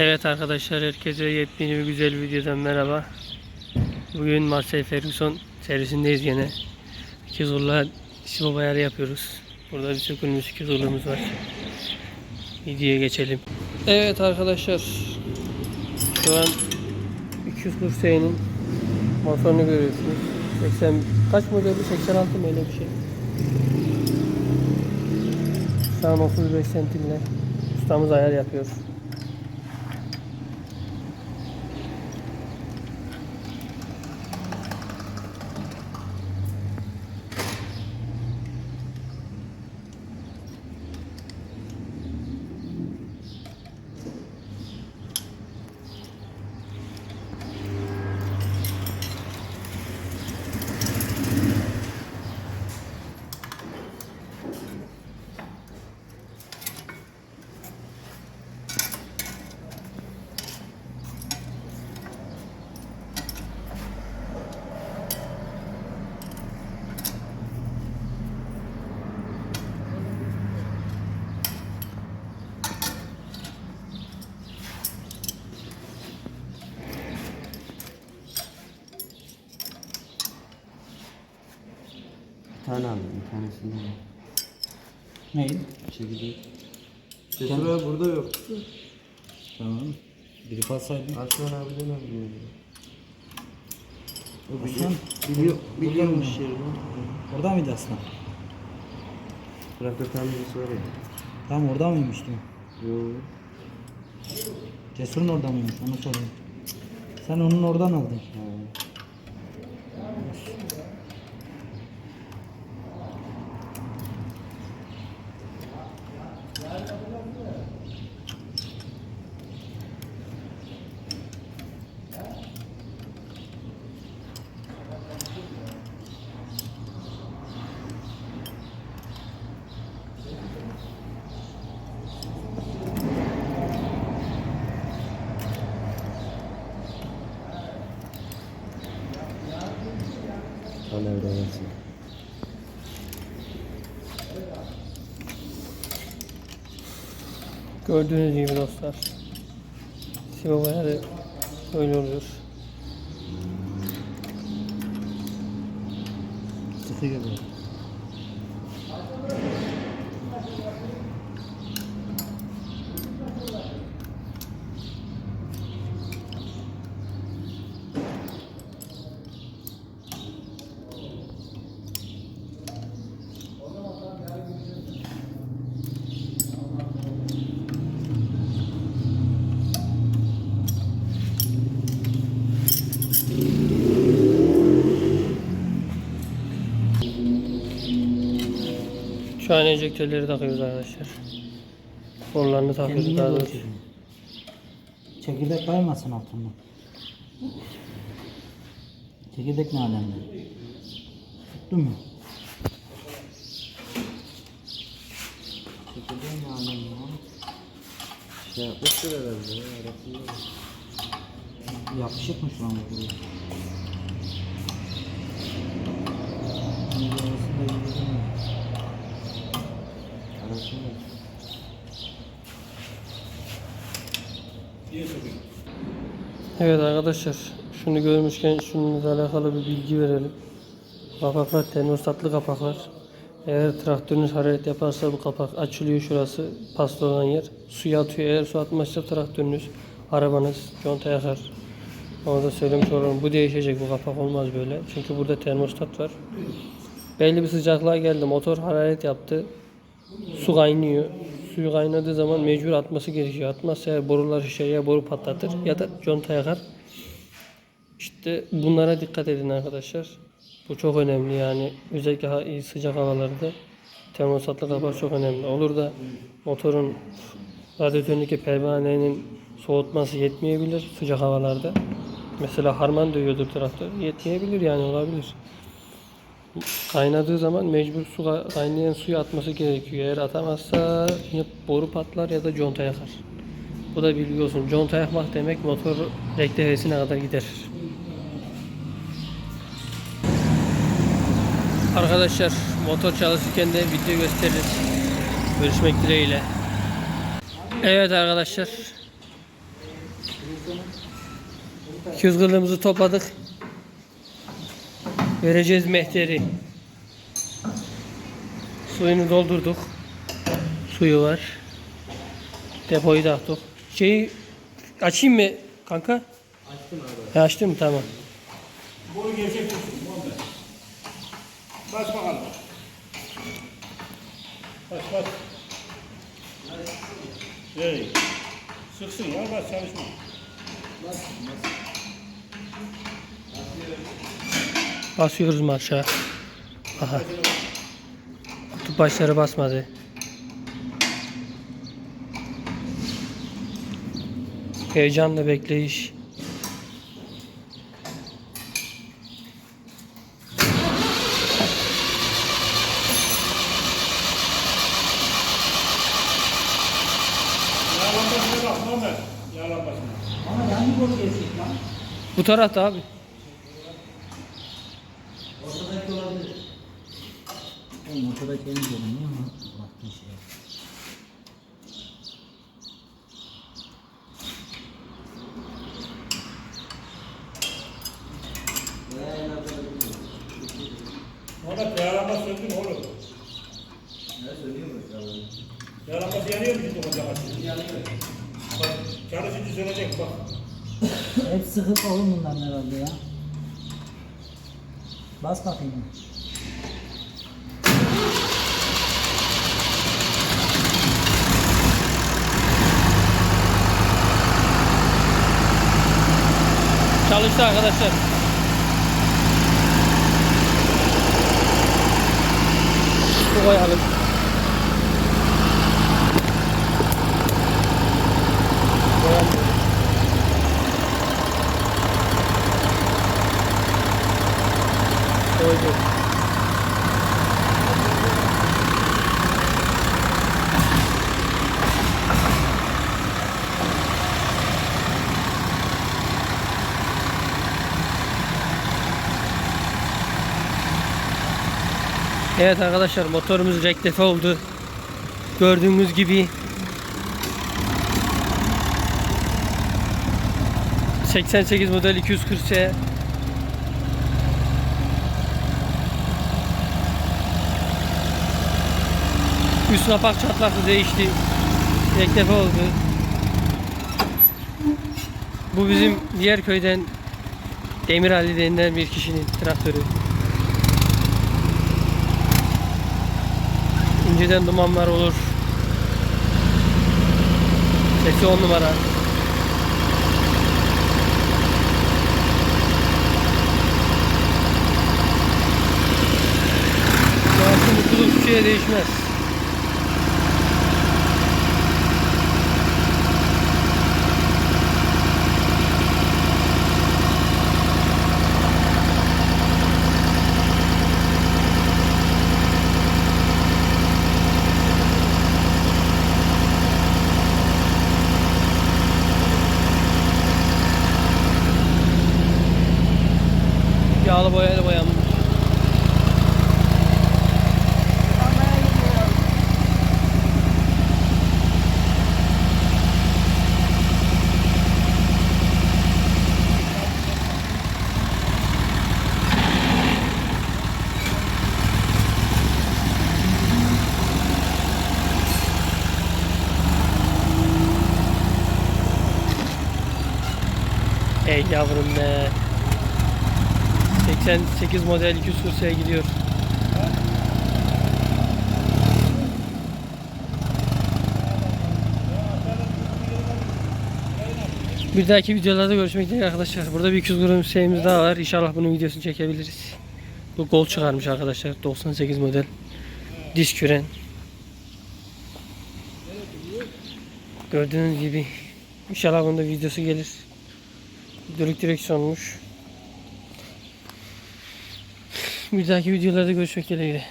Evet arkadaşlar herkese yepyeni bir güzel videodan merhaba. Bugün Marseille Ferguson serisindeyiz yine. İki zorla sibo ayarı yapıyoruz. Burada bir sökülmüş iki zorluğumuz var. Videoya geçelim. Evet arkadaşlar. Şu an 240 S'nin motorunu görüyorsunuz. 80 kaç modeli? 86 mı öyle bir şey. Şu an 35 santimle ustamız ayar yapıyor. Tane aldım, bir tanesini aldım. Neyi? Çekirdek. Cesur abi burada yok. Tamam. Biri kalsaydı. Aslan abi de ne biliyor? O Aslan, biliyor, burada biliyormuş yerini. Orada mıydı aslan? Traktör tamircisi var ya. Tam orada mıymış diyor. Yo. Cesur'un orada mıymış onu sorayım. Sen onun oradan aldın. Ha. Gördüğünüz gibi dostlar. Sibo ayarı böyle oluyor. Sıkı gibi. Şu an enjektörleri takıyoruz arkadaşlar. Borlarını takıyoruz daha doğru doğrusu. Çekirdek kaymasın altından. Çekirdek ne alemde? Tuttu mu? Çekirdeğin ne alem ya? Şey yapmıştır herhalde ya arasında. Yapışık mı şu an bu buraya? Arasında. Evet arkadaşlar şunu görmüşken şununla alakalı bir bilgi verelim. Kapaklar termostatlı kapaklar. Eğer traktörünüz hararet yaparsa bu kapak açılıyor şurası pasta olan yer. Suya atıyor. Eğer su atmazsa traktörünüz, arabanız conta yakar. Onu da söylemiş olalım. Bu değişecek bu kapak olmaz böyle. Çünkü burada termostat var. Belli bir sıcaklığa geldi. Motor hararet yaptı. Su kaynıyor. Suyu kaynadığı zaman mecbur atması gerekiyor. Atmazsa eğer borular şişer ya boru patlatır ya da conta yakar. İşte bunlara dikkat edin arkadaşlar. Bu çok önemli yani. Özellikle sıcak havalarda termostatlı kapak çok önemli. Olur da motorun radyatöründeki pervanenin soğutması yetmeyebilir sıcak havalarda. Mesela harman dövüyordur traktör. Yetmeyebilir yani olabilir. Kaynadığı zaman mecbur su ka- kaynayan suyu atması gerekiyor. Eğer atamazsa ya boru patlar ya da conta yakar. Bu da bilgi olsun. Conta yakmak demek motor rektifesine kadar gider. Arkadaşlar motor çalışırken de video gösteririz. Görüşmek dileğiyle. Evet arkadaşlar. 200 kılığımızı topladık. Vereceğiz mehteri. Suyunu doldurduk. Suyu var. Depoyu da attık. Şeyi açayım mı kanka? Açtım abi. He, açtım mı? Tamam. Boru gevşek tutsun. Ondan. Bas bakalım. Bas bas. Hey. Sıksın ya bas çalışma. Basıyoruz marşa. Aha. Kutup başları basmadı. Heyecanla bekleyiş. Bu tarafta abi. Ortadaki olabilir. Oğlum ortadaki en görünüyor ama baktığın şey. Muhammed oğlum? Ne söylüyormuş abi? Yağlanması yanıyor mu şimdi açıyor? Yanıyor. Bak çalışınca sönecek bak. Hep sıkık oğlum bunların herhalde ya. Bas bakayım. Çalıştı arkadaşlar. Koyalım. Koyalım. Evet arkadaşlar motorumuz rektefe oldu. Gördüğünüz gibi 88 model 240 Üst kapak çatlaklı değişti. Rektefe oldu. Bu bizim diğer köyden Demir Ali denilen bir kişinin traktörü. İnceden dumanlar olur. Sesi on numara. Marşı mutluluk hiçbir şeye değişmez. Yağlı boyayla boyanmış. Ey yavrum be. 88 model 240'ya gidiyor. Bir dahaki videolarda görüşmek üzere arkadaşlar. Burada bir 200 gram şeyimiz daha var. İnşallah bunun videosunu çekebiliriz. Bu gol çıkarmış arkadaşlar. 98 model. Disk küren. Gördüğünüz gibi. İnşallah bunun da videosu gelir. Dörük direksiyonmuş. Bir dahaki videolarda görüşmek dileğiyle.